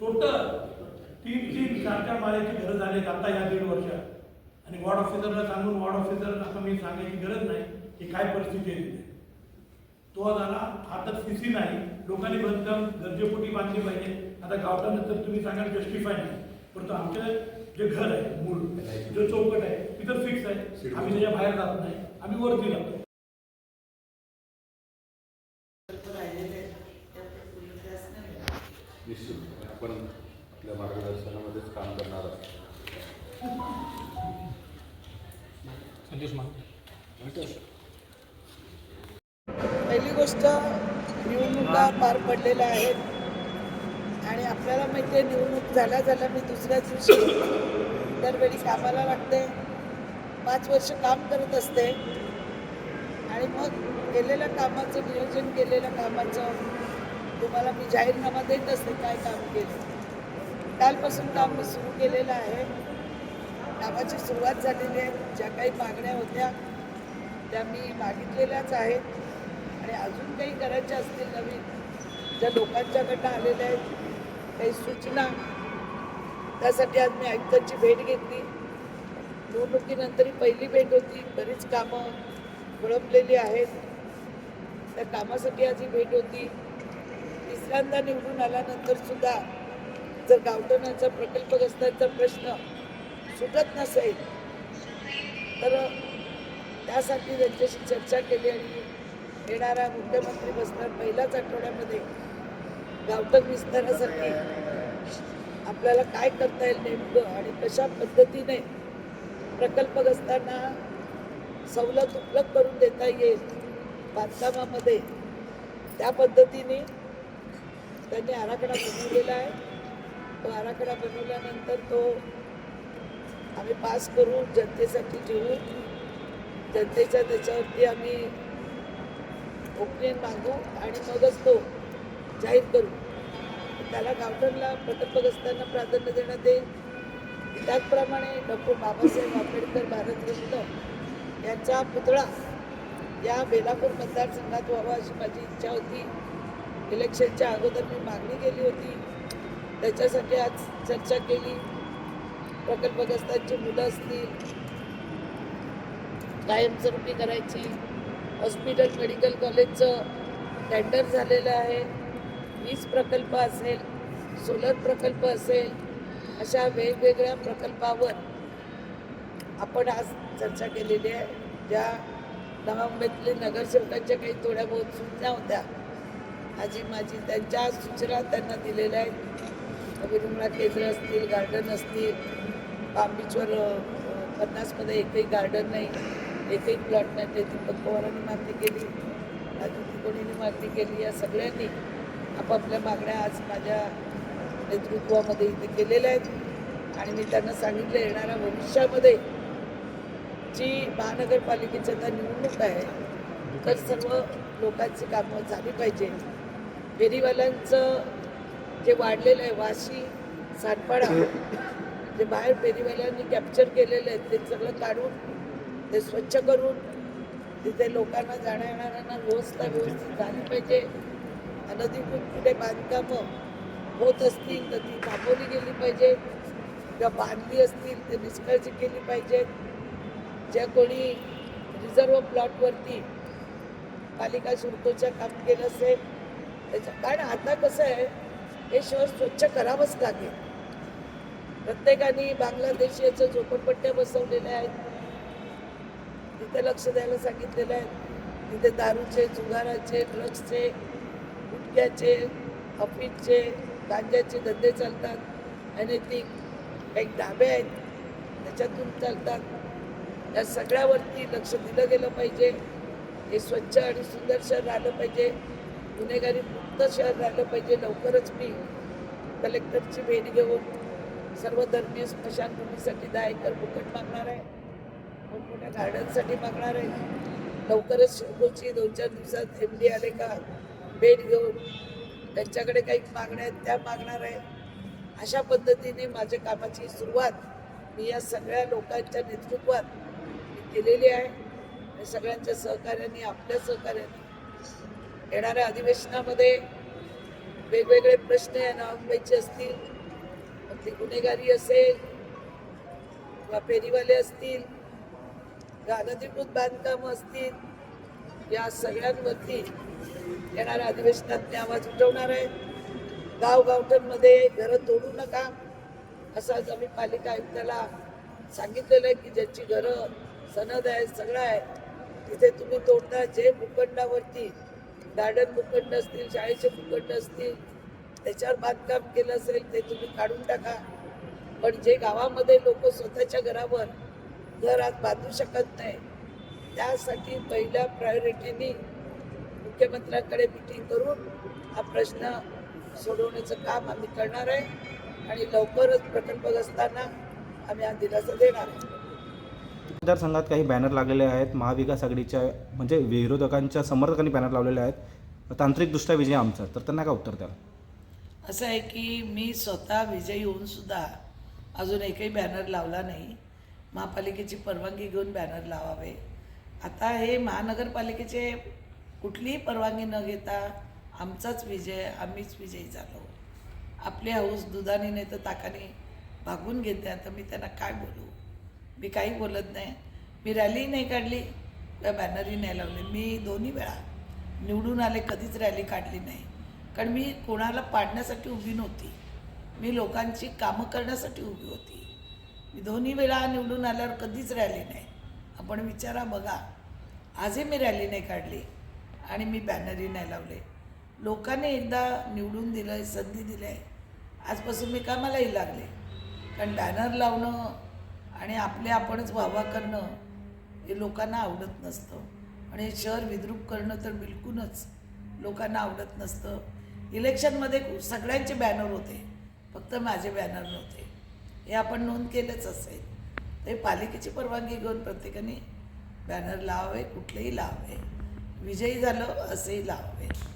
Total तीन तीन चार चार माळ्याची घरं आता या दीड वर्षात. आणि वॉर्ड ऑफिसरला सांगून वॉर्ड ऑफिसर आता मी सांगायची गरज नाही की काय परिस्थिती आहे तिथे. तो झाला आता सीसी नाही लोकांनी बांधकाम गरजेपोटी बांधली पाहिजे. आता गावठाण तुम्ही सांगाल जस्टिफाय नाही. परंतु आमचं जे घर आहे मूळ जो चौकट आहे तिथं फिक्स आहे. आम्ही त्याच्या बाहेर जात नाही. आम्ही वरती जातो निश्चित. आपण आपल्या मार्गदर्शनामध्येच काम करणार आहोत. संदेश पहिली गोष्ट निवडणुका पार पडलेल्या आहेत. आणि आपल्याला माहिती आहे निवडणूक झाल्या झाल्या मी दुसऱ्याच दिवशी दरवेळी कामाला लागते. पाच वर्ष काम करत असते. आणि मग केलेल्या कामाचं नियोजन केलेल्या कामाचं तुम्हाला मी जाहीरनामा देत असते काय काम केलं. कालपासून काम मी सुरू केलेलं आहे. कामाची सुरुवात झालेली आहे. ज्या काही मागण्या होत्या त्या मी मागितलेल्याच आहेत. आणि अजून काही करायच्या असतील नवीन ज्या लोकांच्याकडनं आलेल्या आहेत काही सूचना त्यासाठी आज मी आयुक्तांची भेट घेतली. निवडणुकीनंतर ही पहिली भेट होती. बरीच कामं विळंबलेली आहेत. त्या कामासाठी आज ही भेट होती. तिसऱ्यांदा निवडून आल्यानंतर सुद्धा जर गावठणाचा प्रकल्पग्रस्तांचा प्रश्न सुटत नसेल तर त्यासाठी त्यांच्याशी चर्चा केली आणि येणारा मुख्यमंत्री बसणार पहिल्याच आठवड्यामध्ये गावठण विस्तारासाठी आपल्याला काय करता येईल नेमकं आणि कशा पद्धतीने प्रकल्पग्रस्तांना सवलत उपलब्ध करून देता येईल बांधकामामध्ये त्या पद्धतीने त्यांनी आराखडा बनवलेला आहे. तो आराखडा बनवल्यानंतर तो आम्ही पास करू जनतेसाठी ठेवू जनतेच्या त्याच्यावरती आम्ही ओपिनियन मागू आणि मगच तो जाहीर करू. त्याला गावठणला प्रकल्पग्रस्तांना प्राधान्य देण्यात येईल. त्याचप्रमाणे डॉक्टर बाबासाहेब आंबेडकर भारतरत्न यांचा पुतळा या बेलापूर मतदारसंघात व्हावा अशी माझी इच्छा होती. इलेक्शनच्या अगोदर मी मागणी केली होती. त्याच्यासाठी आज चर्चा केली. प्रकल्पग्रस्तांची मुलं असतील कायमस्वरूपी करायची हॉस्पिटल मेडिकल कॉलेजचं टेंडर झालेलं आहे. वीज प्रकल्प असेल सोलर प्रकल्प असेल अशा वेगवेगळ्या प्रकल्पावर आपण आज चर्चा केलेली आहे. ज्या नवा मुंबईतले नगरसेवकांच्या काही थोड्या बहुत सूचना होत्या. आजी माझी त्यांच्या सूचना त्यांना दिलेल्या आहेत. विरुंगळा केंद्र असतील गार्डन असतील पाम बीचवर पन्नासमध्ये एकही गार्डन नाही. एकही प्लॉट नाही. ते दीपक पवारांनी मागणी केली. अदिती कोणीने मागणी केली. या सगळ्यांनी आपापल्या मागण्या आज माझ्या नेतृत्वामध्ये इथे केलेल्या आहेत. आणि मी त्यांना सांगितलं येणाऱ्या भविष्यामध्ये जी महानगरपालिकेची आता निवडणूक आहे तर सर्व लोकांची कामं झाली पाहिजे. फेरीवाल्यांचं जे वाढलेलं आहे वाशी सातपाडा जे बाहेर फेरीवाल्यांनी कॅप्चर केलेलं आहे ते सगळं काढून ते स्वच्छ करून तिथे लोकांना जाण्या येणाऱ्यांना व्यवस्था व्यवस्थित झाली पाहिजे. अनधिकृत कुठे बांधकामं होत असतील तर ती थांबवली गेली पाहिजे. किंवा बांधली असतील तर निष्काळजी केली पाहिजे. ज्या कोणी रिझर्व प्लॉटवरती पालिका शुल्कच्या काम केलं असेल त्याच्या कारण आता कसं आहे हे शहर स्वच्छ करावंच लागेल. प्रत्येकाने बांगलादेश झोपडपट्ट्या बसवलेल्या आहेत. तिथे लक्ष द्यायला सांगितलेलं आहे. तिथे दारूचे जुगाराचे ड्रग्सचे गुटख्याचे अफीजचे गांजाचे धंदे चालतात. अनैतिक काही ढाबे आहेत त्याच्यातून चालतात. या सगळ्यावरती लक्ष दिलं गेलं पाहिजे. हे स्वच्छ आणि सुंदर शहर राहिलं पाहिजे. गुन्हेगारी मुक्त शहर राहिलं पाहिजे. लवकरच मी कलेक्टरची भेट घेऊन सर्व धर्मीय स्मशानभूमीसाठी दहा एकर फुकट मागणार आहे. मोठमोठ्या गार्डनसाठी मागणार आहे. लवकरच शिवकोची दोन चार दिवसात एम डी आले का भेट घेऊन त्यांच्याकडे काही मागण्या आहेत त्या मागणार आहे. अशा पद्धतीने माझ्या कामाची सुरुवात मी या सगळ्या लोकांच्या नेतृत्वात केलेली आहे. आणि सगळ्यांच्या सहकार्याने आपल्या सहकार्याने येणाऱ्या अधिवेशनामध्ये वेगवेगळे प्रश्न या नवामुंबईचे असतील मग ते गुन्हेगारी असेल किंवा फेरीवाले असतील किंवा अनधिकृत बांधकामं असतील या सगळ्यांवरती येणाऱ्या अधिवेशनात मी आवाज उठवणार आहे. गावगावठांमध्ये घरं तोडू नका असं आज आम्ही पालिका आयुक्ताला सांगितलेलं आहे की ज्यांची घरं सनद आहे सगळं आहे तिथे तुम्ही तोडता जे भूखंडावरती गार्डन फुकट असतील शाळेचे फुकट असतील त्याच्यावर बांधकाम केलं असेल ते तुम्ही काढून टाका. पण जे गावामध्ये लोक स्वतःच्या घरावर घर आज बांधू शकत नाही त्यासाठी पहिल्या प्रायोरिटीनी मुख्यमंत्र्यांकडे मिटिंग करून हा प्रश्न सोडवण्याचं काम आम्ही करणार आहे आणि लवकरच प्रकल्पग्रस्तांना आम्ही हा दिलासा देणार आहे. मतदारसंघात काही बॅनर लागलेले आहेत. महाविकास आघाडीच्या म्हणजे विरोधकांच्या समर्थकांनी बॅनर लावलेले आहेत. तांत्रिकदृष्ट्या विजय आमचा तर त्यांना काय उत्तर द्याल? असं आहे की मी स्वतः विजयी होऊन सुद्धा अजून एकही बॅनर लावला नाही. महापालिकेची परवानगी घेऊन बॅनर लावावे. आता हे महानगरपालिकेचे कुठलीही परवानगी न घेता आमचाच विजय आम्हीच विजयी झालो. आपले हौस दुधाने नाही तर ताकाने भागून घेते. आता मी त्यांना काय बोलू? मी काही बोलत नाही. मी रॅली नाही काढली किंवा बॅनरही नाही लावले. मी दोन्ही वेळा निवडून आले कधीच रॅली काढली नाही. कारण मी कोणाला पाडण्यासाठी उभी नव्हती. मी लोकांची कामं करण्यासाठी उभी होती. मी दोन्ही वेळा निवडून आल्यावर कधीच रॅली नाही. आपण विचारा बघा. आजही मी रॅली नाही काढली आणि मी बॅनरही नाही लावले. लोकांनी एकदा निवडून दिलं आहे संधी दिली आहे आजपासून मी कामालाही लागले. कारण बॅनर लावणं आणि आपले आपणच वाहवा करणं हे लोकांना आवडत नसतं. आणि हे शहर विद्रूप करणं तर बिलकुलच लोकांना आवडत नसतं. इलेक्शनमध्ये सगळ्यांचे बॅनर होते. फक्त माझे बॅनर नव्हते. हे आपण नोंद केलंच असेल. ते पालिकेची परवानगी घेऊन प्रत्येकाने बॅनर लावावे कुठलेही लावावे. विजयी झालं असेही लावावे.